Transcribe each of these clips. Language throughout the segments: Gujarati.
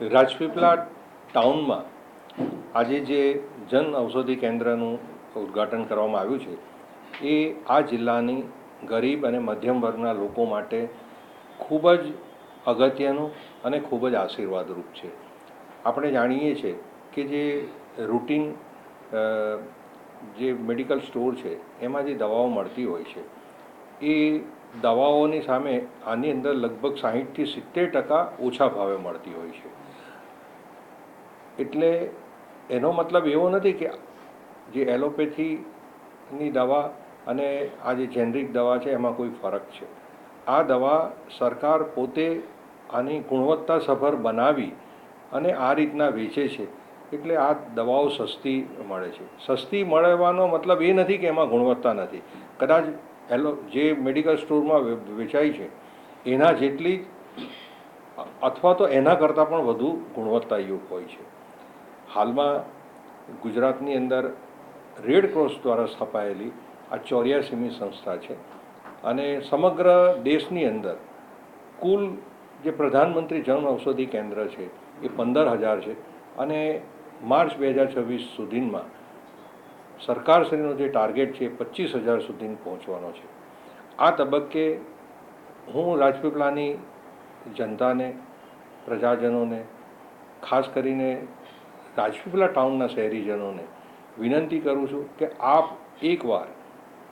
રાજપીપળા ટાઉનમાં આજે જે જન ઔષધિ કેન્દ્રનું ઉદ્ઘાટન કરવામાં આવ્યું છે, એ આ જિલ્લાની ગરીબ અને મધ્યમ વર્ગના લોકો માટે ખૂબ જ અગત્યનું અને ખૂબ જ આશીર્વાદરૂપ છે. આપણે જાણીએ છીએ કે જે રૂટીન જે મેડિકલ સ્ટોર છે, એમાં જે દવાઓ મળતી હોય છે, એ દવાઓની સામે આની અંદર લગભગ સાહીઠથી સિત્તેર ટકા ઓછા ભાવે મળતી હોય છે. એટલે એનો મતલબ એવો નથી કે જે એલોપેથીની દવા અને આ જે જેનરિક દવા છે, એમાં કોઈ ફરક છે. આ દવા સરકાર પોતે આની ગુણવત્તાસભર બનાવી અને આ રીતના વેચે છે. એટલે આ દવાઓ સસ્તી મળે છે. સસ્તી મળવાનો મતલબ એ નથી કે એમાં ગુણવત્તા નથી. કદાચ એલો, જે મેડિકલ સ્ટોરમાં વેચાય છે, એના જેટલી, અથવા તો એના કરતાં પણ વધુ ગુણવત્તાયુક્ત હોય છે. હાલમાં ગુજરાતની અંદર રેડ ક્રોસ દ્વારા સ્થપાયેલી આ ચોર્યાસીમી સંસ્થા છે. અને સમગ્ર દેશની અંદર કુલ જે પ્રધાનમંત્રી જન ઔષધિ કેન્દ્ર છે એ પંદર હજાર છે. અને માર્ચ બે હજાર છવ્વીસ સુધીમાં સરકારશ્રીનો જે ટાર્ગેટ છે એ પચીસ હજાર સુધી પહોંચવાનો છે. આ તબક્કે હું રાજપીપળાની જનતાને, પ્રજાજનોને, ખાસ કરીને રાજપીપળા ટાઉનના શહેરીજનોને વિનંતી કરું છું કે આપ એકવાર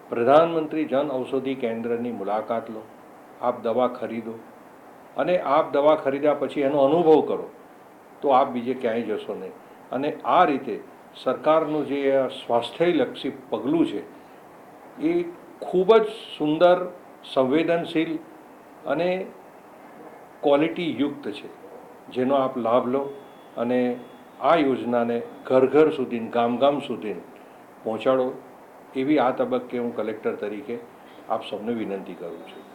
પ્રધાનમંત્રી જન ઔષધિ કેન્દ્રની મુલાકાત લો, આપ દવા ખરીદો અને આપ દવા ખરીદ્યા પછી એનો અનુભવ કરો, તો આપ બીજે ક્યાંય જશો નહીં. અને આ રીતે સરકારનું જે સ્વાસ્થ્યલક્ષી પગલું છે, એ ખૂબ જ સુંદર, સંવેદનશીલ અને ક્વોલિટી યુક્ત છે, જેનો આપ લાભ લો અને આ યોજનાને ઘર ઘર સુધી ગામ ગામ સુધી પહોંચાડો. એવી આ તબક્કે હું કલેક્ટર તરીકે આપ સૌને વિનંતી કરું છું.